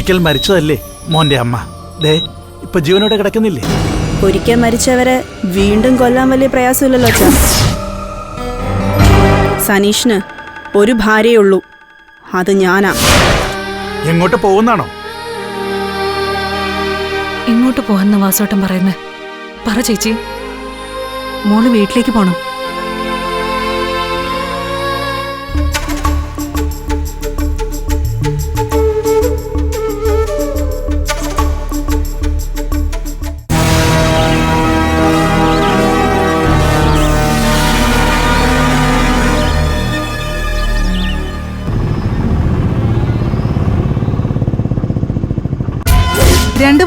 ഒരിക്കൽ മരിച്ചതല്ലേ മോന്റെ അമ്മ? ദേ ഇപ്പൊ ജീവനോടെ കിടക്കുന്നില്ലേ? ഒരിക്കൽ മരിച്ചവരെ വീണ്ടും കൊല്ലാൻ വലിയ പ്രയാസമില്ലല്ലോ അച്ഛാ. സനീഷിന് ഒരു ഭാര്യയുള്ളൂ അത് ഞാനാ. എങ്ങോട്ട് പോകുന്നാണോ? എങ്ങോട്ട് പോകുന്ന വാസോട്ടം പറയുന്നേ. പറ ചേച്ചി. മോൾ വീട്ടിലേക്ക് പോണം.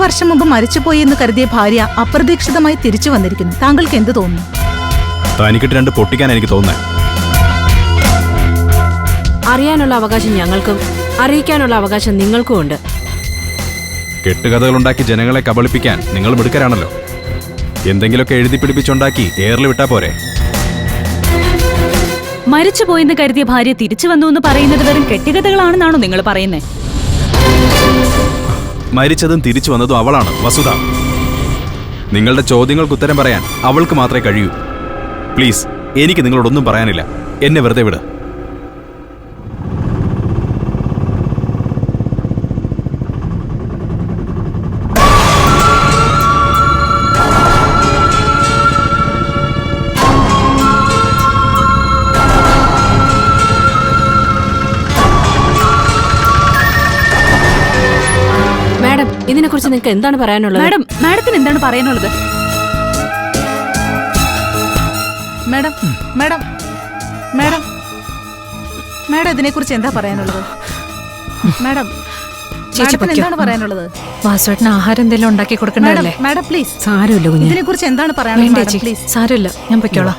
വർഷം മുമ്പ് മരിച്ചുപോയി എന്ന് കരുതിയ ഭാര്യ അപ്രതീക്ഷിതമായി തിരിച്ചു വന്നിരിക്കുന്നു. താങ്കൾക്ക് എന്ത് തോന്നുന്നു തനിക്കിട്ട് രണ്ട് പൊട്ടിക്കാൻ എനിക്ക് തോന്നുന്നത് അറിയാനുള്ള അവകാശം ഞങ്ങൾക്കും അറിയിക്കാനുള്ള അവകാശം നിങ്ങൾക്കും ഉണ്ട്. കെട്ടുകഥകളുണ്ടാക്കി ജനങ്ങളെ കബളിപ്പിക്കാൻ നിങ്ങൾ മിടുക്കരാണല്ലോ. എന്തെങ്കിലുമൊക്കെ എഴുതി പിടിപ്പിച്ചുണ്ടാക്കി എയറിൽ വിട്ടാ പോരെ. മരിച്ചുപോയെന്ന് കരുതിയ ഭാര്യ തിരിച്ചു വന്നു എന്ന് പറയുന്നത് വെറും കെട്ടുകഥകളാണെന്നാണോ നിങ്ങൾ പറയുന്നേ? മരിച്ചതും തിരിച്ചു വന്നതും അവളാണ് വസുധ. നിങ്ങളുടെ ചോദ്യങ്ങൾക്ക് ഉത്തരം പറയാൻ അവൾക്ക് മാത്രമേ കഴിയൂ. പ്ലീസ് എനിക്ക് നിങ്ങളോടൊന്നും പറയാനില്ല. എന്നെ വെറുതെ വിട്. ഇതിനെക്കുറിച്ച് നിങ്ങൾക്ക് എന്താണ് പറയാനുള്ളത്? മാഡം മാഡത്തിന് എന്താണ് പറയാനുള്ളത്? മാഡം മാഡം മാഡം മാഡം ഇതിനെക്കുറിച്ച് എന്താ പറയാനുള്ളത്? മാഡം ചേച്ചി മാഡത്തിന് എന്താണ് പറയാനുള്ളത്? വാസുവേട്ടന് ആഹാരം എന്തെങ്കിലും ഉണ്ടാക്കി മാഡം കൊടുക്കണ്ടല്ലേ മാഡം പ്ലീസ് സാരമില്ല കുഞ്ഞെ. ഇതിനെക്കുറിച്ച് എന്താണ് വേണ്ട പറയാനുള്ളത് മാഡം ചേച്ചി. പ്ലീസ് സാരമില്ല ഞാൻ പൊയ്ക്കോളാം.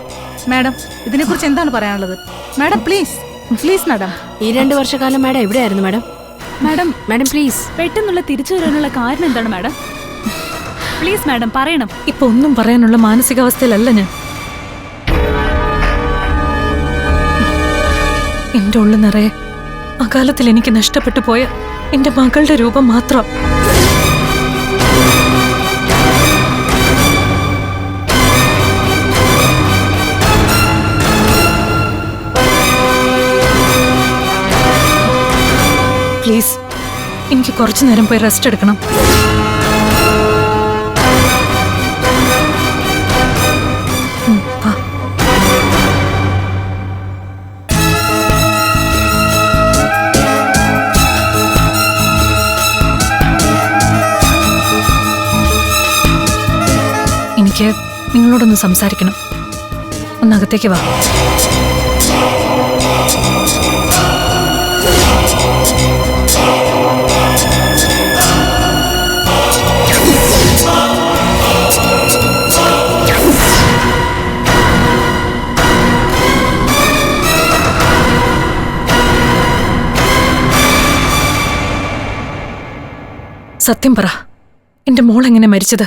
മാഡം ഇതിനെക്കുറിച്ച് എന്താണ് പറയാനുള്ളത്? Madam please please madam. ഈ രണ്ട് വർഷക്കാലം മാഡം എവിടെയായിരുന്നു മാഡം? Madam madam please. പെട്ടെന്നുള്ള തിരിച്ചു വരാനുള്ള കാരണം എന്താണ് മാഡം? പ്ലീസ് മാഡം പറയണം. ഇപ്പൊ ഒന്നും പറയാനുള്ള മാനസികാവസ്ഥയിലല്ല ഞാൻ. എന്റെ ഉള്ളു നിറയെ അകാലത്തിൽ എനിക്ക് നഷ്ടപ്പെട്ടു പോയ എന്റെ മകളുടെ രൂപം മാത്രം പ്ലീസ്. എനിക്ക് കുറച്ചു നേരം പോയി റെസ്റ്റ് എടുക്കണം. എനിക്ക് നിങ്ങളോടൊന്ന് സംസാരിക്കണം. ഒന്നകത്തേക്ക് വാ. സത്യം പറ. എന്റെ മോൾ എങ്ങനെ മരിച്ചത്?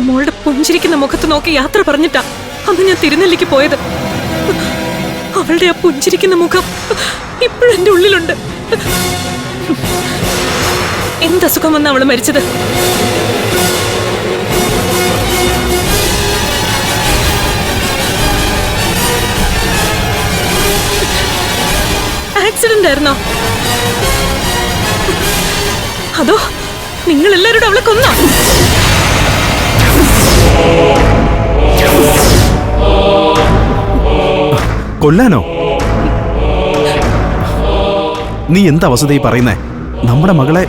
എന്റെ മോളുടെ പുഞ്ചിരിക്കുന്ന മുഖത്ത് നോക്കി യാത്ര പറഞ്ഞിട്ടാ അന്ന് ഞാൻ തിരുനെല്ലിക്ക് പോയത്. അവളുടെ ആ പുഞ്ചിരിക്കുന്ന മുഖം ഇപ്പോഴും എന്റെ ഉള്ളിലുണ്ട്. എന്ത് എന്തസുഖം വന്ന അവൾ മരിച്ചത്? ആക്സിഡന്റ് ആയിരുന്നോ? അതോ നിങ്ങൾ എല്ലാവരോടും അവളെ കൊന്നോ? കൊല്ലാനോ? നീ എന്താ വസതി പറയുന്നേ? നമ്മുടെ മകളെ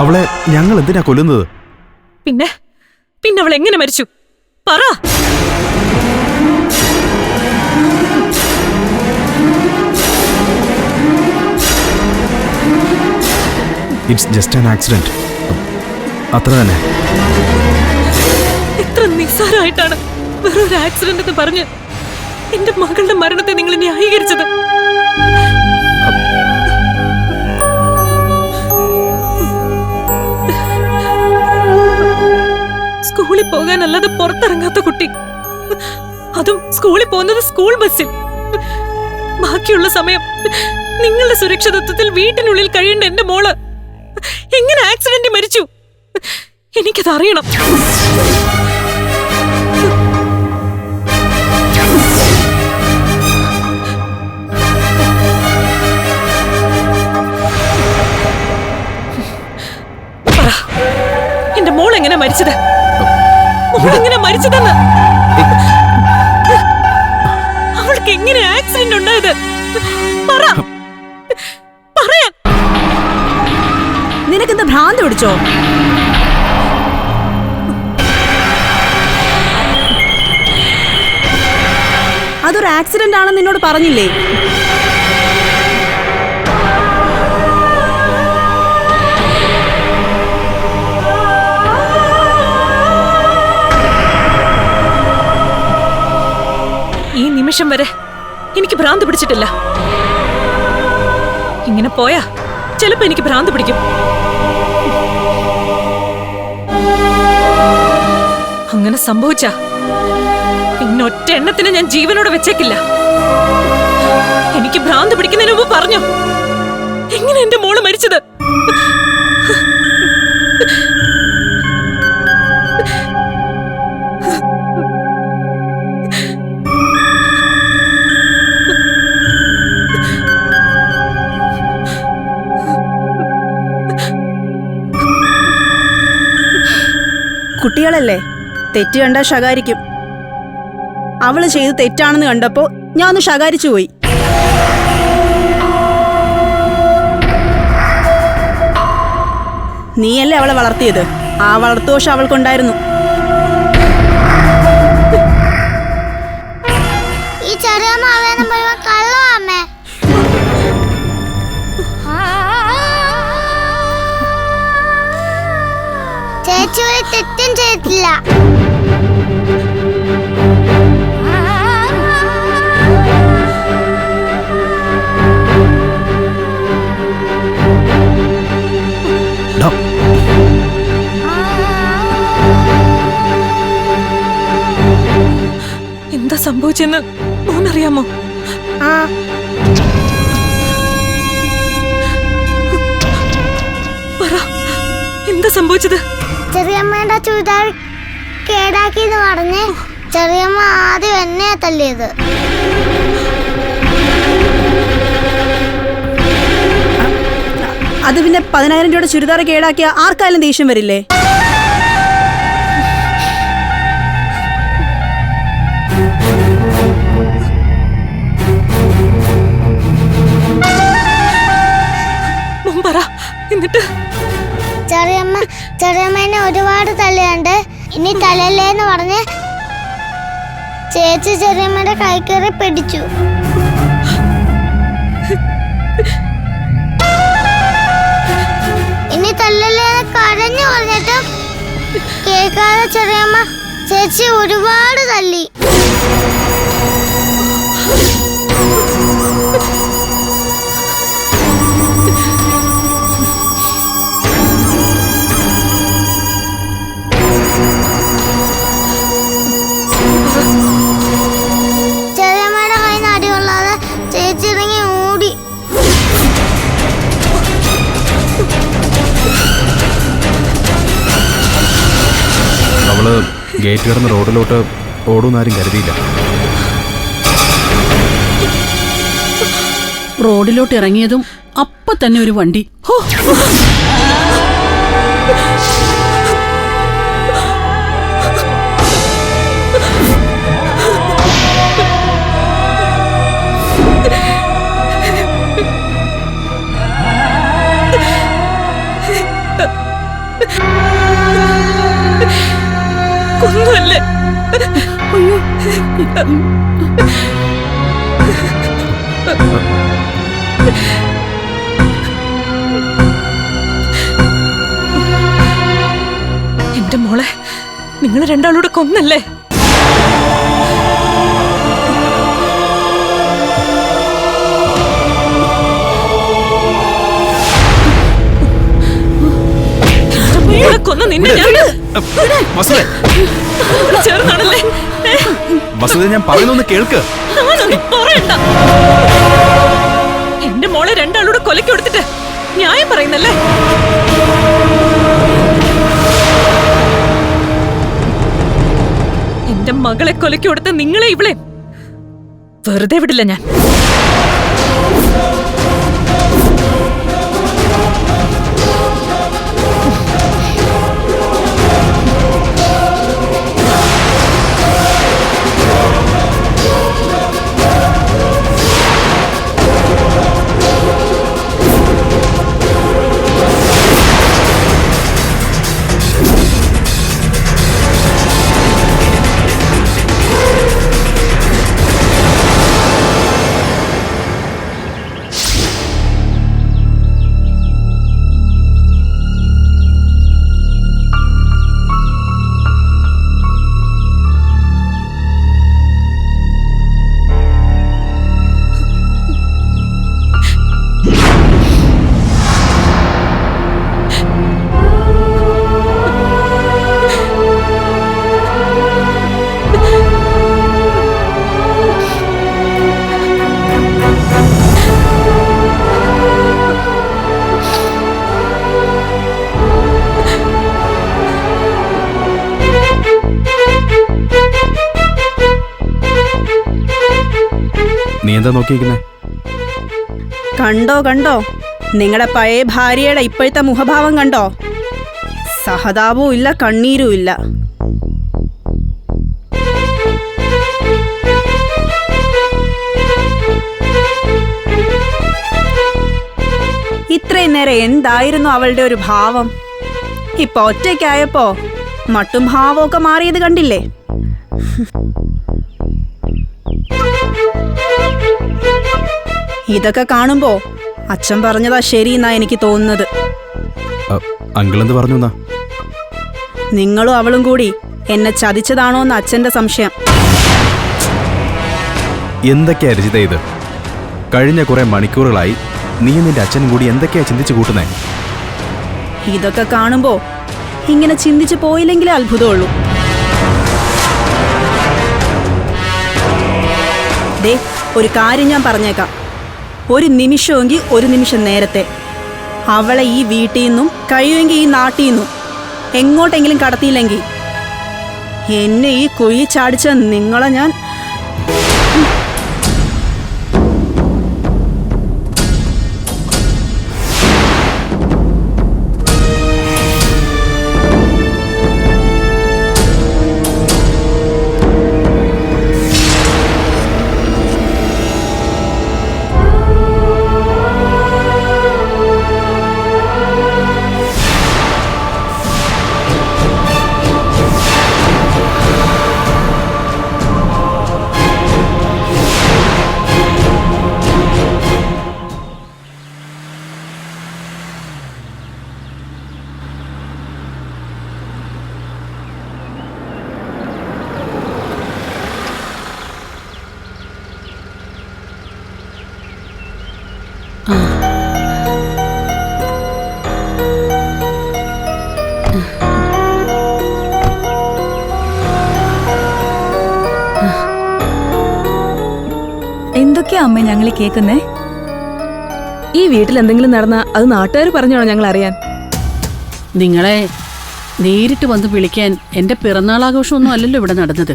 അവളെ ഞങ്ങൾ എന്തിനാ കൊല്ലുന്നത്? പിന്നെ? പിന്നെ അവൾ എങ്ങനെ മരിച്ചു? പറ. ഇറ്റ്സ് ജസ്റ്റ് ആൻ ആക്സിഡന്റ് അത്ര തന്നെ. ഇത്ര നിസ്സാരമായിട്ടാണ് വെറൊരു ആക്സിഡന്റ് എന്ന് പറഞ്ഞ് എന്റെ മകളുടെ മരണത്തെ നിങ്ങൾ ന്യായീകരിച്ചത്. സ്കൂളിൽ പോകാനല്ലാതെ പുറത്തിറങ്ങാത്ത കുട്ടി. അതും സ്കൂളിൽ പോകുന്നത് സ്കൂൾ ബസ്സിൽ. ബാക്കിയുള്ള സമയം നിങ്ങളുടെ സുരക്ഷിതത്വത്തിൽ വീട്ടിനുള്ളിൽ കഴിയേണ്ട എന്റെ മോൾ എങ്ങനെ ആക്സിഡന്റ് മരിച്ചു? എനിക്കത് അറിയണം. പറ എന്റെ മോൾ എങ്ങനെ മരിച്ചത്? മോൾ എങ്ങനെ മരിച്ചതെന്ന്? അവൾക്ക് എങ്ങനെ ആക്സിഡന്റ് ഉണ്ടായത്? പറ. പറയാൻ നിനക്കെന്താ ഭ്രാന്ത് പിടിച്ചോ? അതൊരു ആക്സിഡന്റ് ആണെന്ന് നിന്നോട് പറഞ്ഞില്ലേ? നിമിഷം വരെ എനിക്ക് ഭ്രാന്ത് പിടിച്ചിട്ടില്ല. ഇങ്ങനെ പോയാ ചിലപ്പോ എനിക്ക് ഭ്രാന്ത് പിടിക്കും. അങ്ങനെ സംഭവിച്ച ഇന്നൊറ്റ എണ്ണത്തിന് ഞാൻ ജീവനോടെ വെച്ചേക്കില്ല. എനിക്ക് ഭ്രാന്ത് പിടിക്കുന്നതിന് മുമ്പ് പറഞ്ഞു എങ്ങനെ എന്റെ മോൾ മരിച്ചത്? കുട്ടികളല്ലേ? തെറ്റ് കണ്ടാ ശകാരിക്കും. അവൾ ചെയ്ത് തെറ്റാണെന്ന് കണ്ടപ്പോ ഞാൻ ഒന്ന് ശകാരിച്ചു പോയി. നീയല്ലേ അവളെ വളർത്തിയത്? ആ വളർത്തുദോഷം അവൾക്കുണ്ടായിരുന്നു. ഈ ചെറിയ മാവേനെ ചേച്ചി ഒരു തെറ്റും ചെയ്തിട്ടില്ല. എന്താ സംഭവിച്ചെന്ന് മോനറിയാമോ? ആ. എന്താ സംഭവിച്ചത്? ചെറിയമ്മയുടെ ചുരിദാർ കേടാക്കിയെന്ന് പറഞ്ഞ് ചെറിയമ്മ ആദ്യം എന്നെ തല്ലിയത്. അത് പിന്നെ പതിനായിരം രൂപയുടെ ചുരിദാർ കേടാക്കിയ ആർക്കായാലും ദേഷ്യം വരില്ലേ? എന്നിട്ട് ചെറിയമ്മേനെ ഒരുപാട് തല്ലിയുണ്ട് ഇനി തലല്ലേ എന്ന് പറഞ്ഞ് ചേച്ചി ചെറിയമ്മയുടെ കൈ പിടിച്ചു. ഇനി തല്ലല്ലേ കരഞ്ഞു പറഞ്ഞിട്ടും കേൾക്കാതെ ചെറിയമ്മ ചേച്ചി ഒരുപാട് തല്ലി ഗേറ്റ് കിടന്ന് റോഡിലോട്ട് ഓടുന്നാരും കരുതിയില്ല. റോഡിലോട്ട് ഇറങ്ങിയതും അപ്പൊ തന്നെ ഒരു വണ്ടി. ഹോ. എന്റെ മോളെ നിങ്ങൾ രണ്ടാളൂടെ കൊന്നല്ലേ? കൊന്ന നിന്നെ ഞാൻ ചേർന്നാണല്ലേ ഏ? ഞാൻ പറയുന്നൊന്ന് കേൾക്ക്. പറയണ്ട. എന്റെ മോളെ രണ്ടാളോട് കൊലക്ക് കൊടുത്തിട്ട് ന്യായം പറയുന്നല്ലേ? എന്റെ മകളെ കൊലക്ക് കൊടുത്ത നിങ്ങളെ ഇവളെ വെറുതെ വിടില്ല ഞാൻ. നീ എന്താ നോക്കിയിരിക്കുന്നേ? കണ്ടോ കണ്ടോ? നിങ്ങളുടെ പഴയ ഭാര്യയുടെ ഇപ്പോഴത്തെ മുഖഭാവം കണ്ടോ? സഹതാപവും ഇല്ല കണ്ണീരും ഇല്ല. ഇത്രയും നേരം എന്തായിരുന്നു അവളുടെ ഒരു ഭാവം? ഇപ്പൊ ഒറ്റയ്ക്കായപ്പോ മട്ടും ഭാവമൊക്കെ മാറിയത് കണ്ടില്ലേ? ഇതൊക്കെ കാണുമ്പോ അച്ഛൻ പറഞ്ഞതാ ശരിയെന്നാ എനിക്ക് തോന്നുന്നത്. അങ്കിൾ എന്ത് പറഞ്ഞു നിങ്ങളും അവളും കൂടി എന്നെ ചതിച്ചതാണോ എന്ന് അച്ഛന്റെ സംശയം. എന്തൊക്കെയാ രചിത ഇത്? കഴിഞ്ഞ കുറെ മണിക്കൂറുകളായി നീ നിന്റെ അച്ഛനും കൂടി എന്തൊക്കെയാ ചിന്തിച്ചു കൂട്ടുന്നേ? ഇതൊക്കെ കാണുമ്പോ ഇങ്ങനെ ചിന്തിച്ചു പോയില്ലെങ്കിലേ അത്ഭുതമുള്ളൂ. ദേ ഒരു കാര്യം ഞാൻ പറഞ്ഞേക്കാം. ഒരു നിമിഷമെങ്കിൽ ഒരു നിമിഷം നേരത്തെ. അവളെ ഈ വീട്ടിൽ നിന്നും കഴിയുമെങ്കിൽ ഈ നാട്ടിൽ നിന്നും. എങ്ങോട്ടെങ്കിലും കടത്തിയില്ലെങ്കിൽ. എന്നെ ഈ കുഴി ചാടിച്ച നിങ്ങളെ ഞാൻ എന്തൊക്കെയാ അമ്മ ഞങ്ങൾ കേൾക്കുന്നേ ഈ വീട്ടിൽ എന്തെങ്കിലും നടന്നാ അത് നാട്ടുകാർ പറഞ്ഞാണോ ഞങ്ങൾ അറിയാൻ നിങ്ങളെ നേരിട്ട് വന്ന് വിളിക്കാൻ എന്റെ പിറന്നാളാഘോഷമൊന്നും അല്ലല്ലോ ഇവിടെ നടന്നത്.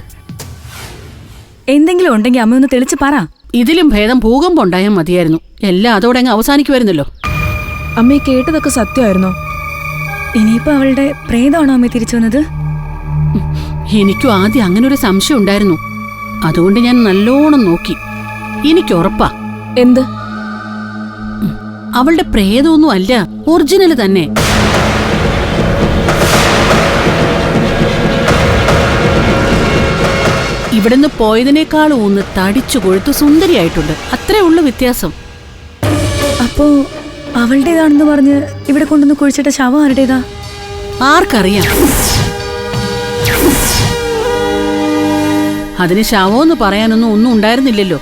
എന്തെങ്കിലും ഉണ്ടെങ്കിൽ അമ്മ ഒന്ന് തെളിച്ച് പറ. ഇതിലും ഭേദം ഭൂകമ്പം ഉണ്ടായാൽ മതിയായിരുന്നു. എല്ലാം അതോടെ അങ്ങ് അവസാനിക്കുമായിരുന്നല്ലോ. അമ്മ കേട്ടതൊക്കെ സത്യമായിരുന്നോ? ഇനിയിപ്പോ അവളുടെ പ്രേതമാണോ അമ്മ തിരിച്ചു വന്നത്? എനിക്കും ആദ്യം അങ്ങനെ ഒരു സംശയം ഉണ്ടായിരുന്നു. അതുകൊണ്ട് ഞാൻ നല്ലോണം നോക്കി. എനിക്ക് ഉറപ്പാ. എന്ത്? അവളുടെ പ്രേതമൊന്നും അല്ല ഒറിജിനൽ തന്നെ. ഇവിടുന്ന് പോയതിനേക്കാളും ഒന്ന് തടിച്ചു കൊഴുത്ത് സുന്ദരിയായിട്ടുണ്ട്. അത്രേ ഉള്ളു വ്യത്യാസം. അപ്പോ അവളുടേതാണെന്ന് പറഞ്ഞ് ഇവിടെ കൊണ്ടുവന്ന് കുഴിച്ചിട്ട ശവം ആരുടേതാ? ആർക്കറിയാം. അതിന് ശവമെന്ന് പറയാനൊന്നും ഒന്നും ഉണ്ടായിരുന്നില്ലല്ലോ.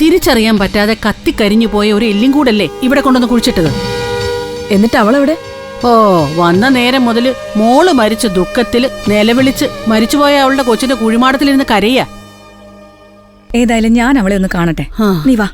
തിരിച്ചറിയാൻ പറ്റാതെ കത്തിക്കരിഞ്ഞു പോയ ഒരു എല്ലും കൂടല്ലേ ഇവിടെ കൊണ്ടുവന്ന് കുഴിച്ചിട്ടത്? എന്നിട്ട് അവളെവിടെ? ഓ വന്ന നേരം മുതൽ മോൾ മരിച്ച ദുഃഖത്തിൽ നിലവിളിച്ച് മരിച്ചുപോയ അവളുടെ കൊച്ചിന്റെ കുഴിമാടത്തിലിരുന്ന് കരയ. ഏതായാലും ഞാൻ അവളെ ഒന്ന് കാണട്ടെ. നീ വാ.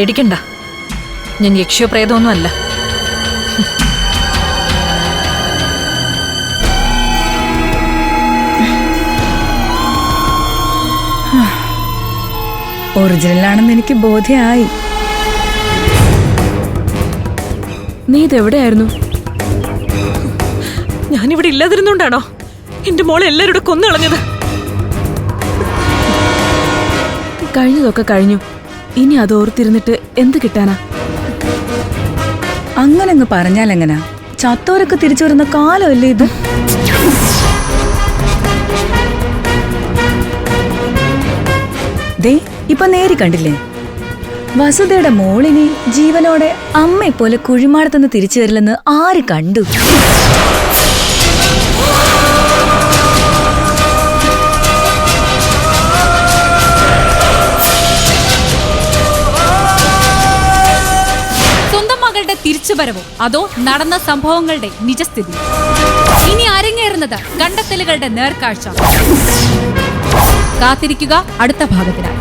പേടിക്കണ്ട. ഞാൻ യക്ഷോ പ്രേതമൊന്നും അല്ല ഒറിജിനലാണെന്ന് എനിക്ക് ബോധ്യമായി. നീ ഇതെവിടെയായിരുന്നു? ഞാനിവിടെ ഇല്ലാതിരുന്നോണ്ടാണോ? എന്റെ മോളെ എല്ലാവരും കൊന്നു കളഞ്ഞത് കഴിഞ്ഞതൊക്കെ കഴിഞ്ഞു. ഇനി അത് ഓർത്തിരുന്നിട്ട് എന്ത് കിട്ടാനാ? അങ്ങനെ അങ്ങ് പറഞ്ഞാലെങ്ങനാ? ചത്തോരൊക്കെ തിരിച്ചു വരുന്ന കാലമല്ലേ ഇത്? ദേ ഇപ്പൊ നേരി കണ്ടില്ലേ? വസുതയുടെ മോളിനെ ജീവനോടെ അമ്മയെപ്പോലെ കുഴിമാടത്തുനിന്ന് തിരിച്ചു വരില്ലെന്ന് ആര് കണ്ടു? തിരിച്ചുവരവോ. അതോ നടന്ന സംഭവങ്ങളുടെ നിജസ്ഥിതി. ഇനി അരങ്ങേറുന്നത് കണ്ടെത്തലുകളുടെ നേർക്കാഴ്ച. കാത്തിരിക്കുക അടുത്ത ഭാഗത്തിനായി.